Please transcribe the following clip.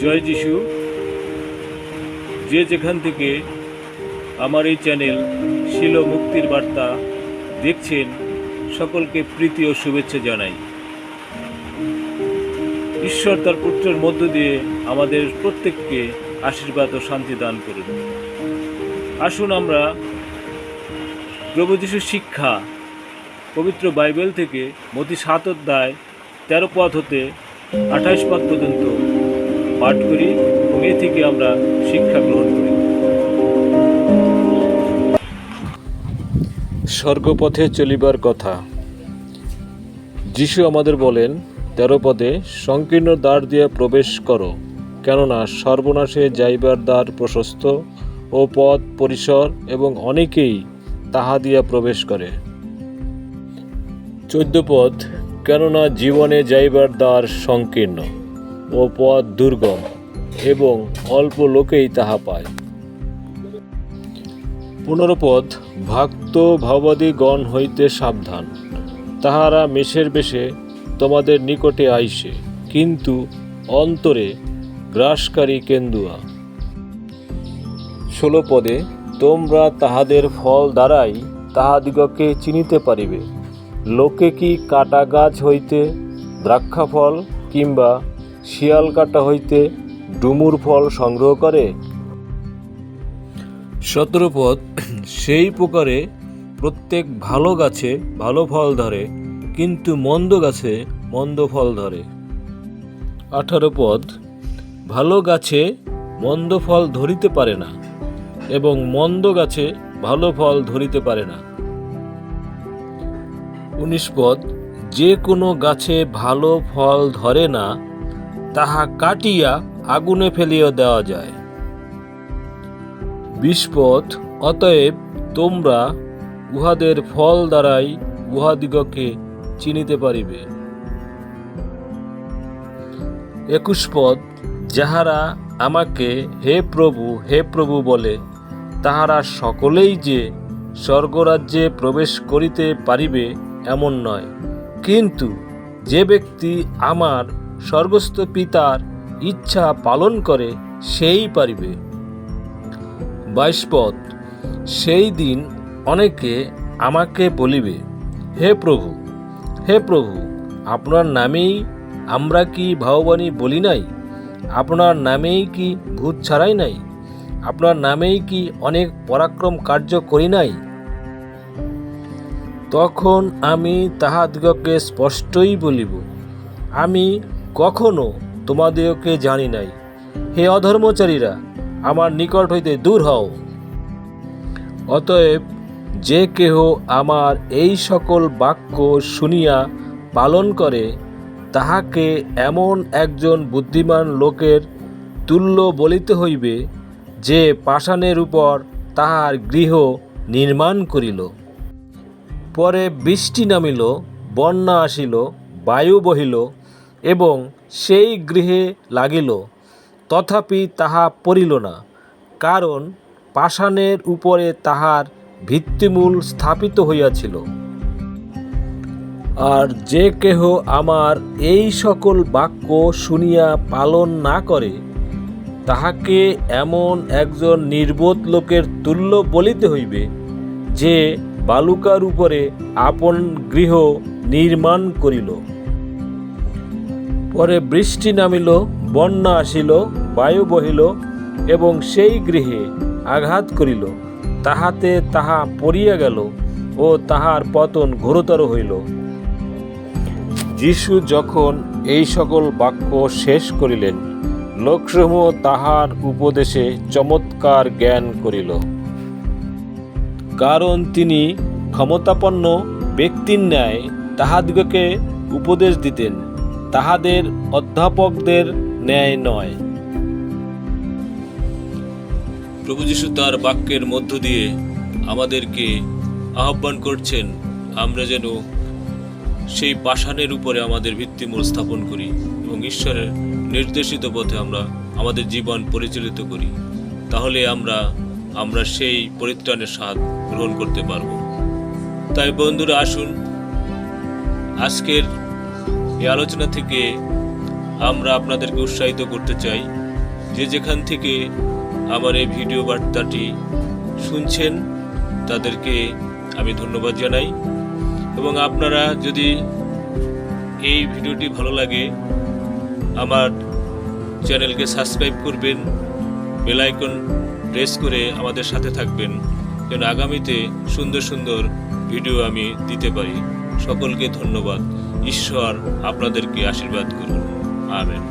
জয় যিশু। যে যেখান থেকে আমার এই চ্যানেল শিল মুক্তির বার্তা দেখছেন, সকলকে প্রীতি ও শুভেচ্ছা জানাই। ঈশ্বর তার পুত্রের মধ্য দিয়ে আমাদের প্রত্যেককে আশীর্বাদ ও শান্তি দান করুন। আসুন আমরা প্রভু যিশুর শিক্ষা, পবিত্র বাইবেল থেকে মতি সাত অধ্যায় তেরো পথ হতে আঠাইশ পদ পর্যন্ত পাঠ করি এবং এ থেকে আমরা শিক্ষা গ্রহণ করি। স্বর্গপথে চলিবার কথা। যিশু আমাদের বলেন, তেরো পদে সংকীর্ণ দ্বার দিয়ে প্রবেশ করো, কেননা সর্বনাশে যাইবার দ্বার প্রশস্ত ও পথ পরিসর এবং অনেকেই তাহা দিয়া প্রবেশ করে। চোদ্দ পদ কেননা জীবনে যাইবার দ্বার সংকীর্ণ ও পথ দুর্গম এবং অল্প লোকেই তাহা পায়। পনেরো পদ ভক্ত ভাবাদী গণ হইতে সাবধান। তাহারা মেষের বেশে তোমাদের নিকটে আইসে, কিন্তু অন্তরে গ্রাসকারী কেন্দুয়া। ষোলো পদে তোমরা তাহাদের ফল দ্বারাই তাহাদিগকে চিনিতে পারিবে। লোকে কি কাটা গাছ হইতে দ্রাক্ষা ফল কিংবা শিয়াল কাটা হইতে ডুমুর ফল সংগ্রহ করে? সতেরো পদ সেই প্রকারে প্রত্যেক ভালো গাছে ভালো ফল ধরে, কিন্তু মন্দ গাছে মন্দ ফল ধরে। আঠারো পদ, ভালো গাছে মন্দ ফল ধরিতে পারে না, এবং মন্দ গাছে ভালো ফল ধরিতে পারে না। উনিশ পদ যে কোনো গাছে ভালো ফল ধরে না, তাহা কাটিয়া আগুনে ফেলিয়া দেওয়া যায়। বিস্পদ অতএব তোমরা উহাদের ফল দ্বারাই উহাদিগকে চিনিতে পারিবে। একুশ পদ যাহারা আমাকে হে প্রভু হে প্রভু বলে, তাহারা সকলেই যে স্বর্গরাজ্যে প্রবেশ করিতে পারিবে এমন নয়। কিন্তু যে ব্যক্তি আমার স্বর্গস্থ পিতার ইচ্ছা পালন করে, সেই পারিবে। বাইশ পদ, সেই দিন অনেকে আমাকে বলিবে, হে প্রভু হে প্রভু, আপনার নামেই আমরা কি ভাববাণী বলি নাই? আপনার নামেই কি ভূত ছাড়াই নাই? আপনার নামেই কি অনেক পরাক্রম কার্য করি নাই? তখন আমি তাহাদিগকে স্পষ্টই বলিব, আমি কখনো তোমাদেরকে জানি নাই। হে অধর্মচারীরা, আমার নিকট হইতে দূর হও। অতএব যে কেহ আমার এই সকল বাক্য শুনিয়া পালন করে, তাহাকে এমন একজন বুদ্ধিমান লোকের তুল্য বলিতে হইবে যে পাষাণের উপর তাহার গৃহ নির্মাণ করিল। পরে বৃষ্টি নামিল, বন্যা আসিল, বায়ু বহিল এবং সেই গৃহে লাগিল। তথাপি তাহা পড়িল না, কারণ পাষাণের উপরে তাহার ভিত্তিমূল স্থাপিত হইয়াছিল। আর যে কেহ আমার এই সকল বাক্য শুনিয়া পালন না করে তাহাকে এমন একজন নির্বোধ লোকের তুল্য বলিতে হইবে, যে বালুকার উপরে আপন গৃহ নির্মাণ করিল। পরে বৃষ্টি নামিল, বন্যা আসিল, বায়ু বহিল এবং সেই গৃহে আঘাত করিল। তাহাতে তাহা পড়িয়া গেল ও তাহার পতন ঘোরতর হইল। যিশু যখন এই সকল বাক্য শেষ করিলেন লোকসমূহ তাহার উপদেশে চমৎকার জ্ঞান করিল। কারণ তিনি ক্ষমতাপন্ন ব্যক্তির ন্যায় তাহাদিগকে উপদেশ দিতেন, তাহাদের অধ্যাপকদের ন্যায় নয়। প্রভু যিশু তার বাক্যের মধ্য দিয়ে আমাদেরকে আহ্বান করছেন, আমরা যেন সেই পাষাণের উপরে আমাদের ভিত্তিমূল স্থাপন করি এবং ঈশ্বরের নির্দেশিত পথে আমরা আমাদের জীবন পরিচালিত করি, তাহলে আমরা আমরা সেই পরিত্রাণের স্বাদ গ্রহণ করতে পারব। তাই বন্ধুরা, আসুন আজকের এই আলোচনা থেকে আমরা আপনাদেরকে উৎসাহিত করতে চাই যে যেখান থেকে আমার এই ভিডিও বার্তাটি শুনছেন, তাদেরকে আমি ধন্যবাদ জানাই। এবং আপনারা যদি এই ভিডিওটি ভালো লাগে, আমার চ্যানেলকে সাবস্ক্রাইব করবেন বেলাইকন প্রেস করে আমাদের সাথে থাকবেন, যেন আগামীতে সুন্দর সুন্দর ভিডিও আমি দিতে পারি। সকলকে ধন্যবাদ। ঈশ্বর আপনাদেরকে আশীর্বাদ করুন। আমেন।